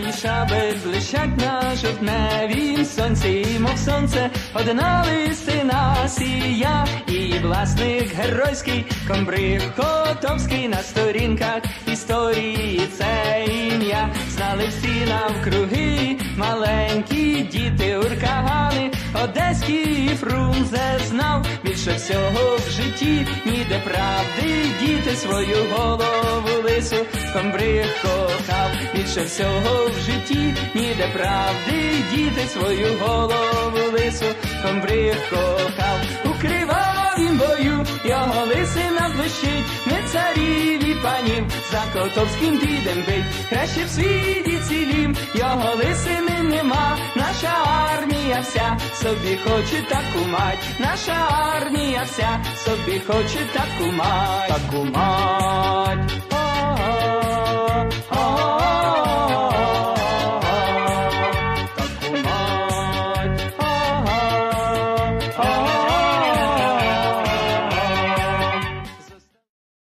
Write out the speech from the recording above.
і шабель блищать на жовтневім сонці, мов сонце, одна лисина сія, і власник геройський комбриг Котовський на сторінках історії це ім'я, знали всі навкруги, маленькі діти, уркагани, одеські і Фрунзе знав більше всього в житті, ніде правди, діти свою голову лису, комбриг кохав, більше всього в житті, ніде правди, діти свою голову лису, комбриг кохав, у кривавім бою, його лисина блищить, не царів і панів, за котовським дідем бить, краще в світі цілім, його лисини нема, наша армія вся собі хоче таку мать, наша армія вся собі хоче таку мать, таку мать.